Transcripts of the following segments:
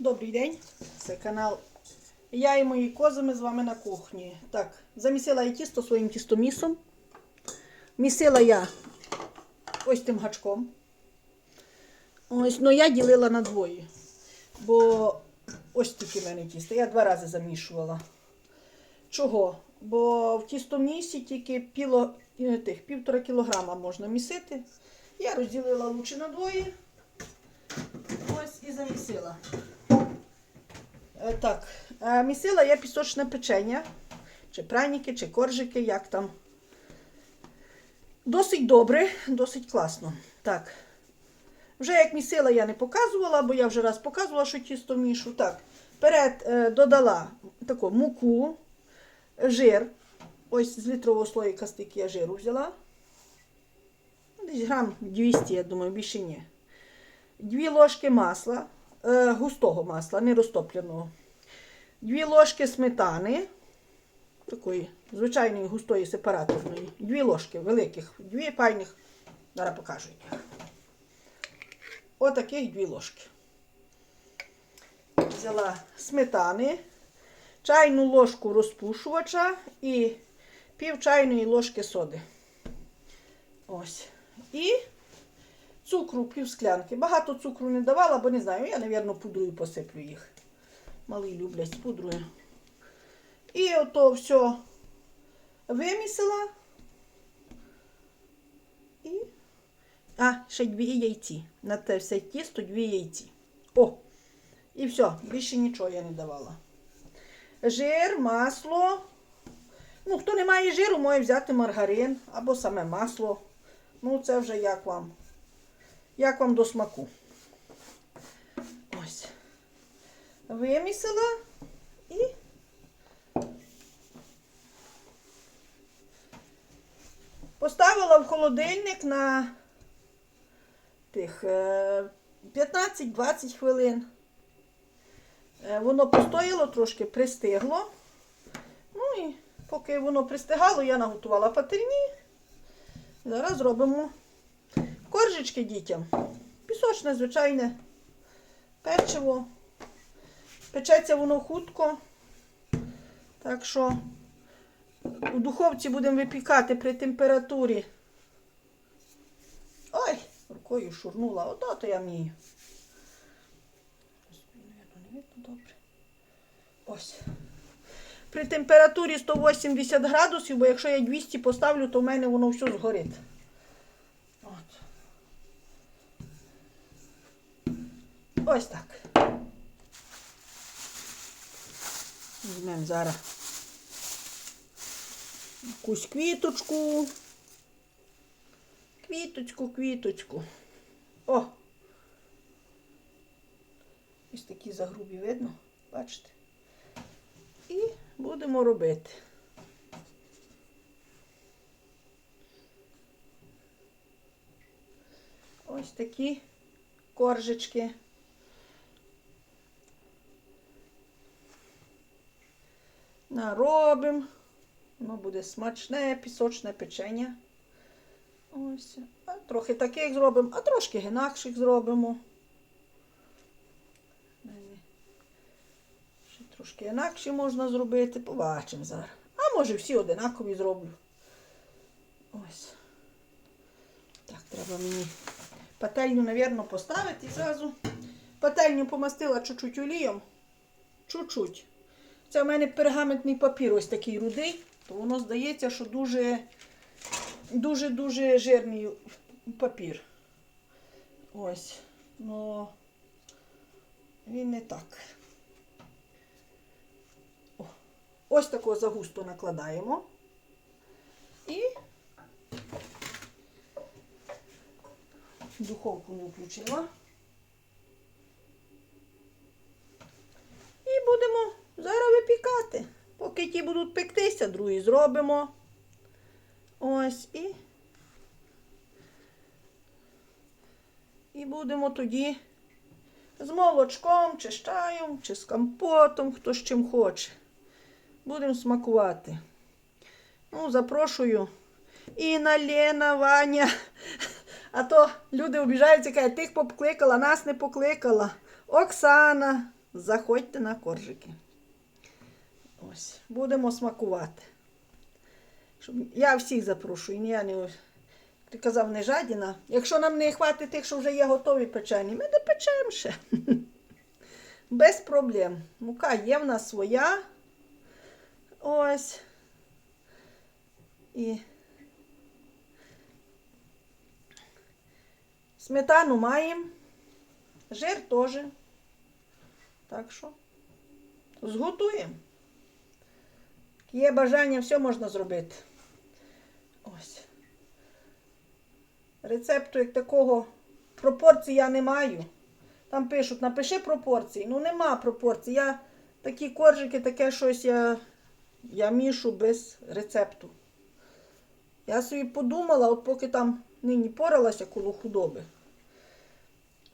Добрий день, це канал. Я і мої кози ми з вами на кухні. Так, замісила я тісто своїм тістомісом. Місила я ось тим гачком. Ось, ну я ділила на двоє. Бо ось тільки в мене тісто. Я два рази замішувала. Чого? Бо в тістомісі тільки піло, е, тих, півтора кілограма можна місити. Я розділила лучше на двоє. Ось і замісила. Е, Так, е, місила я пісочне печення, чи праніки, чи коржики, як там. Досить добре, досить класно. Так. Вже як місила я не показувала, бо я вже раз показувала, що тісто мішу. Так, вперед е, додала таку муку, жир. Ось з літрового слоїка стільки я жиру взяла. Десь грам 200, я думаю, більше ні. Дві ложки масла, е, густого масла, не розтопленого. Дві ложки сметани, такої звичайної густої сепараторної. Дві ложки великих, дві пайних. Зараз покажу їх. Отаких дві ложки. Взяла сметани, чайну ложку розпушувача і пів чайної ложки соди. Ось. І цукру пів склянки. Багато цукру не давала, бо не знаю, я, мабуть, пудрою посиплю їх. Малі люблять пудрою. І ото все вимісила. І. А, ще дві яйці. На те все тісто дві яйці. О! І все, більше нічого я не давала. Жир, масло. Ну, хто не має жиру, може взяти маргарин або саме масло. Ну, це вже як вам. Як вам до смаку. Ось. Вимісила і поставила в холодильник на тих е, 15-20 хвилин. Е, Воно постояло трошки, пристигло. Ну і поки воно пристигало, я наготувала патерні. Зараз зробимо коржички дітям. Пісочне, звичайне печиво. Печеться воно хутко. Так що у духовці будемо випікати при температурі. Ой, рукою шурнула. Ото то я вмію. Добре. Ось. При температурі 180 градусів, бо якщо я 200 поставлю, то в мене воно все згорить. От. Ось так. Візьмемо зараз якусь квіточку. Квіточку, квіточку. О! Ось такі загрубі видно, бачите? І будемо робити. Ось такі коржички. Наробимо. Воно буде смачне, пісочне печення. Ось. А трохи таких зробимо, а трошки інакших зробимо. Ще трошки інакші можна зробити. Побачимо зараз. А може всі одинакові зроблю. Ось. Так, треба мені пательню, мабуть, поставити зразу. Пательню помастила чуть-чуть олієм. Чуть-чуть. Це в мене пергаментний папір ось такий рудий, то воно здається, що дуже дуже-дуже жирний папір. Ось. Ну він не так. О, ось такого загусто накладаємо. І духовку не включила. І будемо зараз випікати. Поки ті будуть пектися, другі зробимо. Ось і. І будемо тоді з молочком, чи з чаєм, чи з компотом, хто з чим хоче. Будемо смакувати. Ну, запрошую. Інна, Лена, Ваня. А то люди обіжаються, кажуть, тих покликала, нас не покликала. Оксана. заходьте на коржики. Ось, будемо смакувати. Щоб... Я всіх запрошую, я не ти казав, не жадіна. Якщо нам не хватить тих, що вже є готові печені, ми допечемо ще. Без проблем. Мука є в нас своя. Ось. І сметану маємо. Жир теж. Так що зготуємо. Є бажання, все можна зробити. Ось. Рецепту як такого пропорцій я не маю. Там пишуть, напиши пропорції. Ну нема пропорцій. Я такі коржики, таке щось я, я мішу без рецепту. Я собі подумала, от поки там нині поралася коло худоби.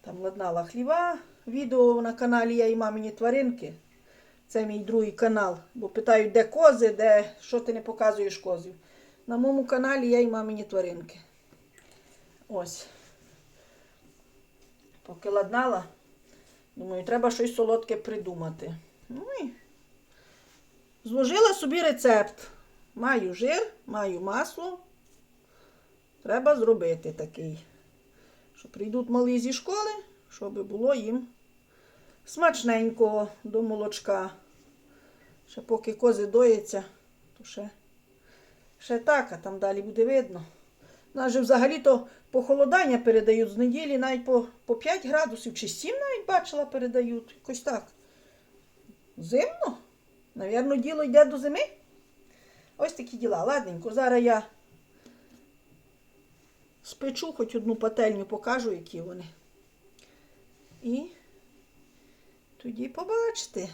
Там ладнала хліва, відео на каналі Я і мамині тваринки. Це мій другий канал. Бо питають, де кози, де що ти не показуєш козів. На моєму каналі я і мамині тваринки. Ось. Поки ладнала, думаю, треба щось солодке придумати. Ну і зложила собі рецепт. Маю жир, маю масло. Треба зробити такий. Що прийдуть малі зі школи, щоб було їм смачненько до молочка. Ще поки кози доїться, то ще, ще так, а там далі буде видно. Нас же взагалі-то похолодання передають з неділі навіть по, по 5 градусів чи 7 навіть бачила передають. Якось так. Зимно? Навірно, діло йде до зими. Ось такі діла. Ладненько, зараз я спечу, хоч одну пательню покажу, які вони. І тоді побачите.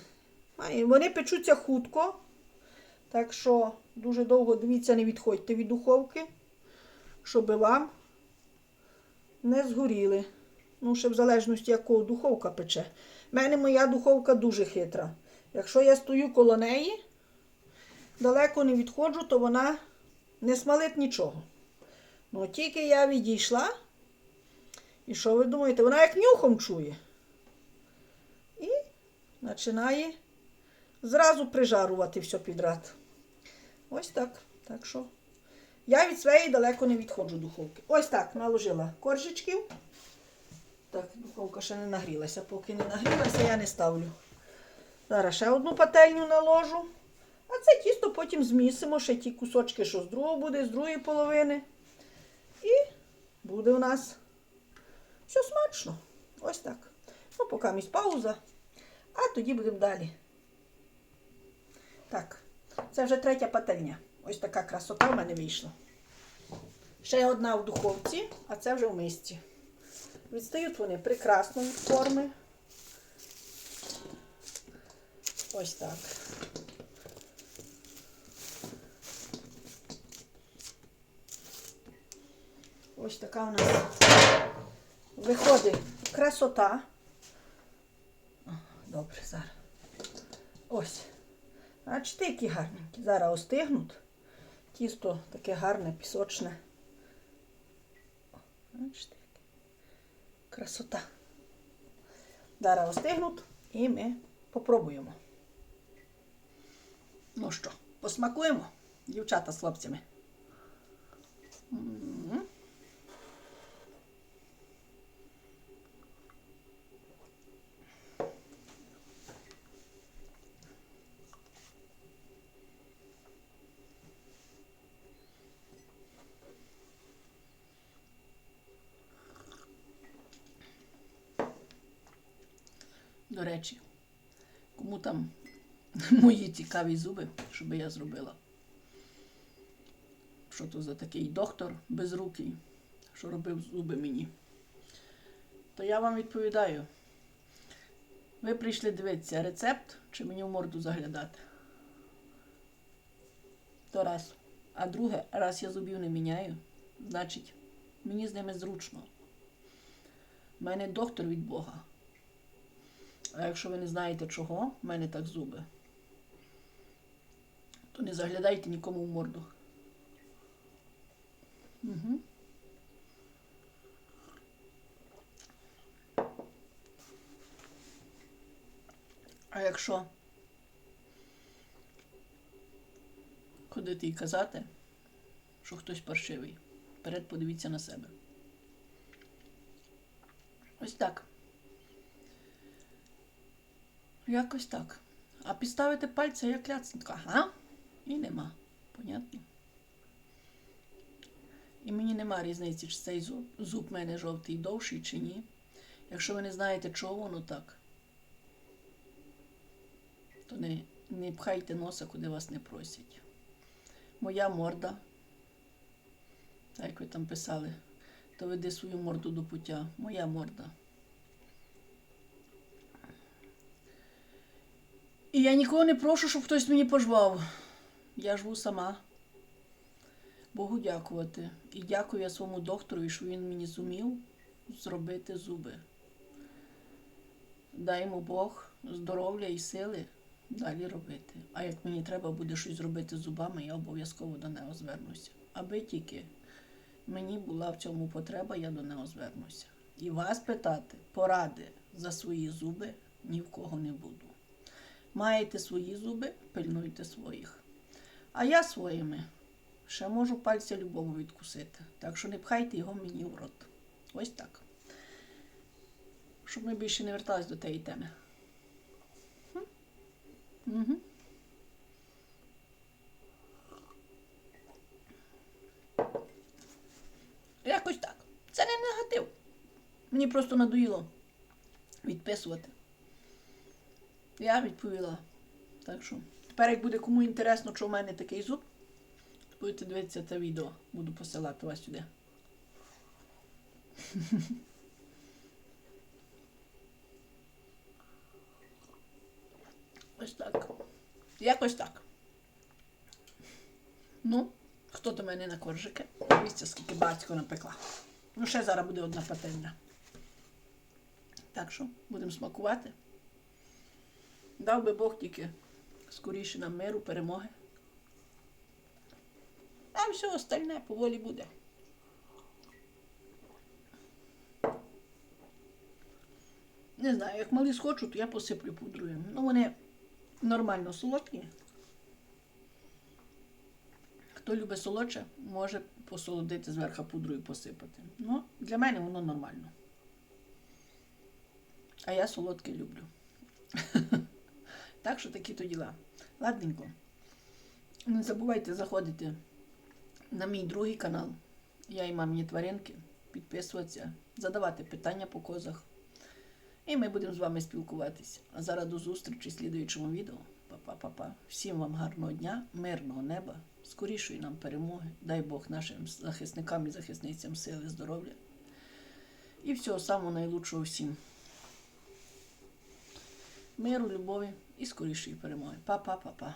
Вони печуться хутко. Так що дуже довго дивіться, не відходьте від духовки, щоб вам не згоріли. Ну, ще в залежності, якого духовка пече. У мене моя духовка дуже хитра. Якщо я стою коло неї, далеко не відходжу, то вона не смалить нічого. Ну, тільки я відійшла. І що ви думаєте? Вона як нюхом чує. І починає зразу прижарувати все підряд. Ось так. Так що я від своєї далеко не відходжу духовки. Ось так наложила коржичків. Так, духовка ще не нагрілася. Поки не нагрілася, я не ставлю. Зараз ще одну пательню наложу. А це тісто потім змісимо, ще ті кусочки, що з другого буде, з другої половини. І буде у нас все смачно. Ось так. Ну, поки місь пауза. А тоді будемо далі. Так, це вже третя пательня. Ось така красота в мене вийшла. Ще одна в духовці, а це вже в мисці. Відстають вони прекрасно форми. Ось так. Ось така у нас виходить красота. Добре, зараз. Ось. Бачите, які гарненькі. Зараз остигнуть. Тісто таке гарне, пісочне. Бачите, красота. Зараз остигнуть і ми попробуємо. Ну що, посмакуємо, дівчата з хлопцями. До речі, кому там мої цікаві зуби, щоб я зробила. Що то за такий доктор безрукий, що робив зуби мені. То я вам відповідаю. Ви прийшли дивитися рецепт чи мені в морду заглядати? То раз. А друге, раз я зубів не міняю, значить, мені з ними зручно. У мене доктор від Бога. А якщо ви не знаєте чого, в мене так зуби, то не заглядайте нікому в морду. Угу. А якщо ходити і казати, що хтось паршивий, вперед подивіться на себе. Ось так. Якось так. А підставити пальця як ляцника, а? І нема. Понятно? І мені нема різниці, чи цей зуб, зуб мене жовтий довший чи ні. Якщо ви не знаєте, чого воно так, то не, не пхайте носа, куди вас не просять. Моя морда, так як ви там писали, то веди свою морду до пуття. Моя морда. І я нікого не прошу, щоб хтось мені пожвав. Я живу сама. Богу дякувати. І дякую я своєму доктору, що він мені зумів зробити зуби. Дай йому Бог здоров'я і сили далі робити. А як мені треба буде щось зробити зубами, я обов'язково до нього звернуся. Аби тільки мені була в цьому потреба, я до нього звернуся. І вас питати поради за свої зуби ні в кого не буду. Маєте свої зуби, пильнуйте своїх. А я своїми ще можу пальця любому відкусити. Так що не пхайте його мені в рот. Ось так. Щоб ми більше не вертались до тієї теми. Угу. Якось так. Це не негатив. Мені просто надоїло відписувати. Я відповіла. Так що, тепер, як буде кому інтересно, що в мене такий зуб, будете дивитися це відео. Буду посилати вас сюди. Ось так. Якось так. Ну, хто до мене на коржики? Дивіться, скільки батько напекла. Ну, ще зараз буде одна пательня. Так що, будемо смакувати. Дав би Бог тільки скоріше нам миру, перемоги. А все остальне поволі буде. Не знаю, як малі схочу, то я посиплю пудрою. Ну, вони нормально солодкі. Хто любить солодше, може посолодити зверху пудрою посипати. Ну, для мене воно нормально. А я солодке люблю. Так що такі то діла. Ладненько. Не забувайте заходити на мій другий канал. Я і мамні тваринки. Підписуватися, задавати питання по козах. І ми будемо з вами спілкуватись. А зараз до зустрічі в слідуючому відео. Па-па-па-па. Всім вам гарного дня, мирного неба, скорішої нам перемоги. Дай Бог нашим захисникам і захисницям сили, здоров'я. І всього самого найлучшого всім. Миру, любові і скорішої перемоги. Па-па-па-па.